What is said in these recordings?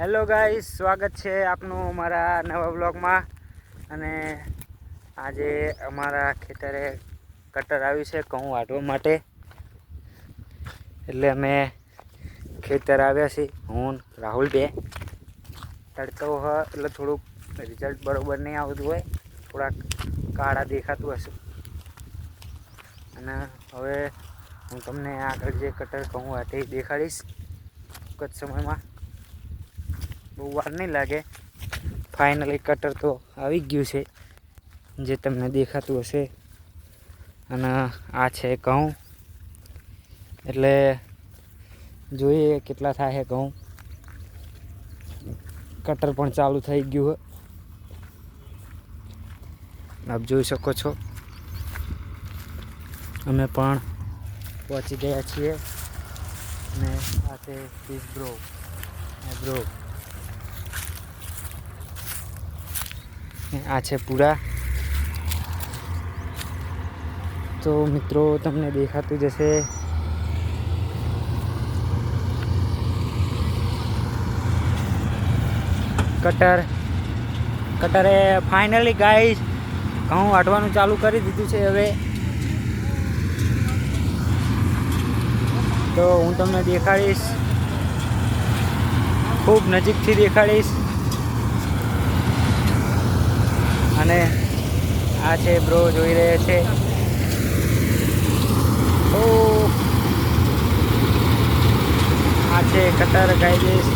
Hello guys સ્વાગત છે આપનું અમારા નવા બ્લોગમાં અને આજે અમારા ખેતરે કટર આવ્યું છે ઘઉં વાટવા માટે. એટલે અમે ખેતર આવ્યા છીએ. હું, રાહુલ બે. તડતો હ, એટલે થોડુંક રિઝલ્ટ બરોબર નહીં આવતું હોય. થોડાક કાળા દેખાતું હશે. અને હવે હું તમને આગળ જે કટર ઘઉં વાટે દેખાડીશ. ટૂંક જ સમયમાં. બહુ વાર નહીં લાગે. ફાઇનલી કટર તો આવી ગયું છે, જે તમને દેખાતું હશે. અને આ છે ઘઉં. એટલે જોઈએ કેટલા થાય છે ઘઉં. કટર પણ ચાલુ થઈ ગયું હોય આપ જોઈ શકો છો. અમે પણ પહોંચી ગયા છીએ. અને આ છે બ્રો બ્રો આ છે પૂરા. તો મિત્રો, તમને દેખાતું જશે કટર, કટરે ફાઇનલી ગાઈસ ઘઉં વાટવાનું ચાલુ કરી દીધું છે હવે. તો હું તમને દેખાડીશ. ખૂબ નજીકથી દેખાડીશ. અને આ છે બ્રો જોઈ રહ્યા છે. ઓ. આ છે કટર ગાઈડેસ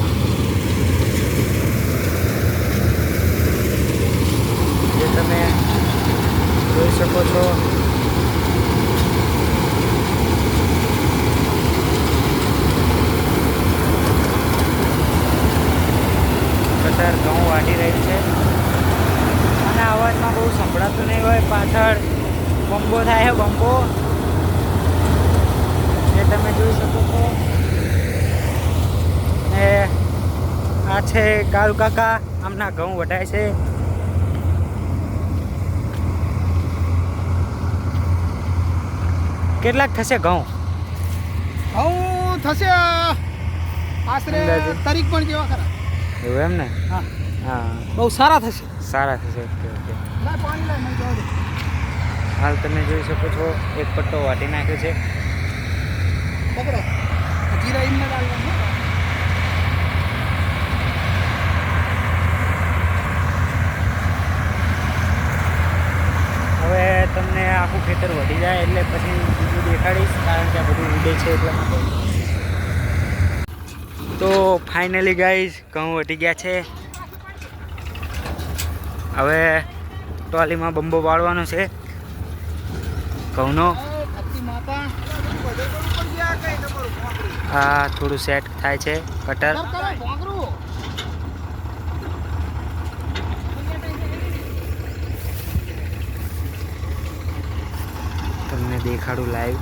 જે તમે જોઈ શકો છો કટર ઘઉં વાટી રહી છે અને અવાજમાં નહીં હોય પાછળ બંબો થાય બંબો. એ તમે જોઈ શકો છો. એ આ છે કાળુ કાકા આમના ઘઉં વઢાય છે. કેટલાક થશે ઘઉં? ઘઉં થશે આશરે તારીખ પણ જેવા ખરા. એવું એમ ને? હા. હા. બહુ સારા થશે. સારા થશે ઓકે ઓકે. હાલ તમે જોઈ શકો છો એક પટ્ટો વાટી નાખ્યો છે. હવે તમને આખું ખેતર વધી જાય એટલે પછી બીજું દેખાડીશ કારણ કે આ બધું ઉડે છે એટલા માટે. તો ફાઇનલી ગાઈઝ ઘઉં વધી ગયા છે. હવે ટ્રોલીમાં બંબો પાડવાનો છે ઘઉંનો. આ થોડું સેટ થાય છે કટર. તમને દેખાડું લાઈવ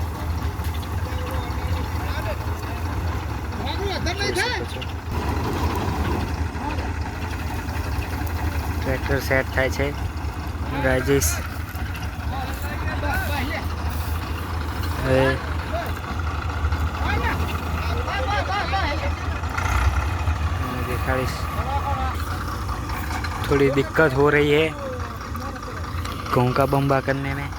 ભોંકરું ટ્રેક્ટર સેટ થાય છે રાજેશ બસ, બસ, લે. હવે હોય ને? બસ, બસ, બસ, બસ. તમને દેખાડીશ थोड़ी दिक्कत हो रही है गेहूँ का बम्बा करने में ये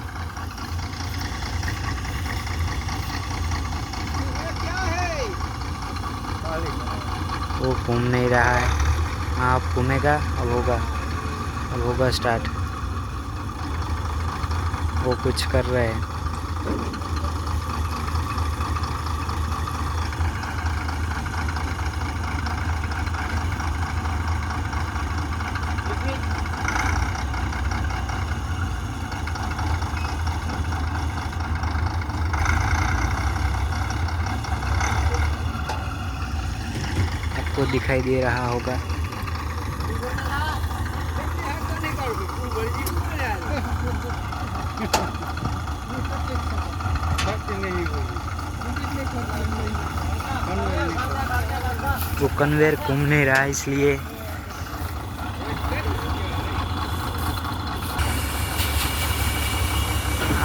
क्या है? वो घूम नहीं रहा है हाँ अब घूमेगा अब होगा अब होगा स्टार्ट वो कुछ कर रहे हैं। आपको दिखाई दे रहा होगा। वो कन्वेयर घूम नहीं रहा इसलिए।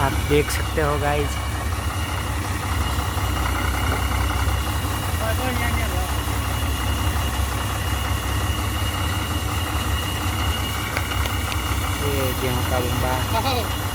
आप देख सकते हो गाइस yung kawing bahay.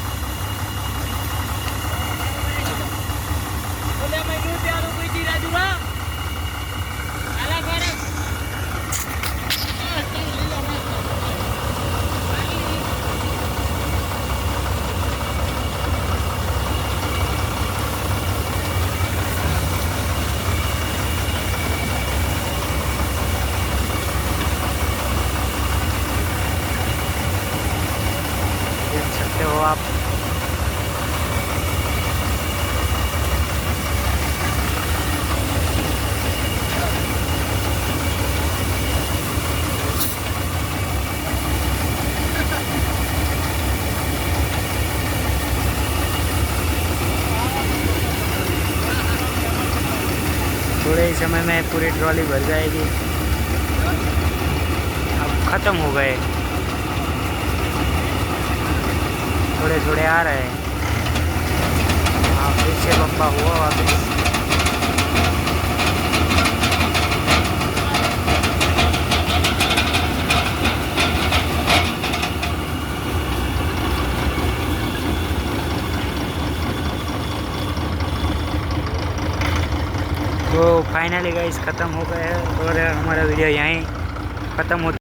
थोड़े ही समय में पूरी ट्रॉली भर जाएगी अब ख़त्म हो गए थोड़े थोड़े आ रहे हैं हाँ फिर से बम्बा हुआ वापस तो फाइनली गाइस ख़त्म हो गए हैं और हमारा वीडियो यहीं ख़त्म होता